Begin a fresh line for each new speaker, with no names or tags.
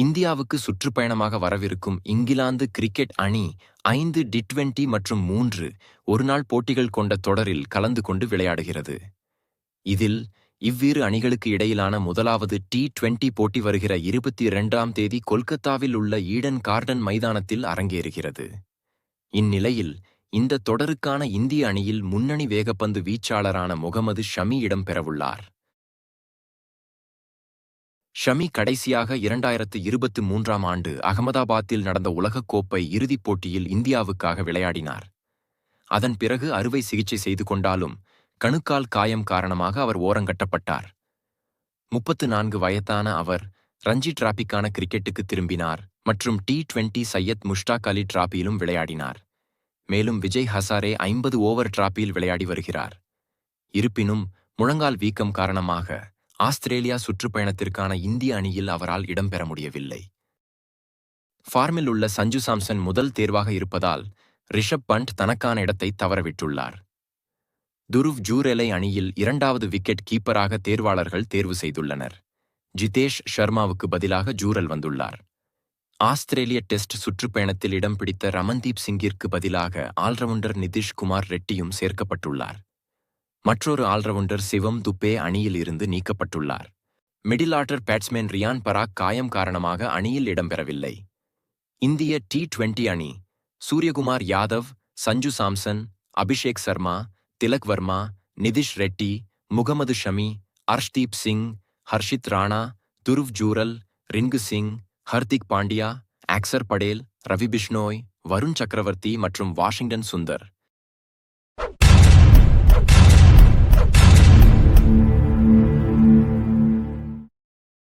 இந்தியாவுக்கு சுற்றுப்பயணமாக வரவிருக்கும் இங்கிலாந்து கிரிக்கெட் அணி ஐந்து டி டுவெண்டி மற்றும் மூன்று ஒருநாள் போட்டிகள் கொண்ட தொடரில் கலந்து கொண்டு விளையாடுகிறது. இதில் இவ்விரு அணிகளுக்கு இடையிலான முதலாவது டி டுவெண்டி போட்டி வருகிற இருபத்தி இரண்டாம் தேதி கொல்கத்தாவில் உள்ள ஈடன் கார்டன் மைதானத்தில் அரங்கேறுகிறது. இந்நிலையில் இந்த தொடருக்கான இந்திய அணியில் முன்னணி வேகப்பந்து வீச்சாளரான முகமது ஷமி இடம்பெறவுள்ளார். ஷமி கடைசியாக இரண்டாயிரத்து இருபத்து மூன்றாம் ஆண்டு அகமதாபாத்தில் நடந்த உலகக்கோப்பை இறுதிப் போட்டியில் இந்தியாவுக்காக விளையாடினார். அதன் பிறகு அறுவை சிகிச்சை செய்து கொண்டாலும் கணுக்கால் காயம் காரணமாக அவர் ஓரங்கட்டப்பட்டார் முப்பத்து நான்கு வயதான அவர் ரஞ்சி டிராபிக்கான கிரிக்கெட்டுக்கு திரும்பினார் மற்றும் டி டுவெண்டி சையத் முஷ்டாக் அலி டிராபியிலும் விளையாடினார். மேலும் விஜய் ஹசாரே ஐம்பது ஓவர் டிராபியில் விளையாடி வருகிறார். இருப்பினும் முழங்கால் வீக்கம் காரணமாக ஆஸ்திரேலியா சுற்றுப்பயணத்திற்கான இந்திய அணியில் அவரால் இடம்பெற முடியவில்லை. ஃபார்மில் உள்ள சஞ்சு சாம்சன் முதல் தேர்வாக இருப்பதால் ரிஷப் பண்ட் தனக்கான இடத்தை தவறவிட்டுள்ளார். துருவ் ஜூரெலை அணியில் இரண்டாவது விக்கெட் கீப்பராக தேர்வாளர்கள் தேர்வு செய்துள்ளனர். ஜிதேஷ் ஷர்மாவுக்கு பதிலாக ஜூரல் வந்துள்ளார். ஆஸ்திரேலிய டெஸ்ட் சுற்றுப்பயணத்தில் இடம் பிடித்த ரமன்தீப் சிங்கிற்கு பதிலாக ஆல்ரவுண்டர் நிதிஷ்குமார் ரெட்டியும் சேர்க்கப்பட்டுள்ளார். மற்றொரு ஆல்ரவுண்டர் சிவம் துப்பே அணியில் இருந்து நீக்கப்பட்டுள்ளார். Middle order batsman Riyan Parag காயம் காரணமாக அணியில் இடம்பெறவில்லை. இந்திய டி டுவெண்டி அணி சூரியகுமார் யாதவ் சஞ்சு சாம்சன் அபிஷேக் சர்மா திலக் வர்மா நிதிஷ் ரெட்டி முகமது ஷமி அர்ஷ்தீப் சிங் ஹர்ஷித் ராணா துருவ் ஜூரல் ரின்கு சிங் ஹர்திக் பாண்டியா ஆக்சர் படேல் ரவி பிஷ்னோய் வருண் சக்கரவர்த்தி மற்றும் வாஷிங்டன் சுந்தர்.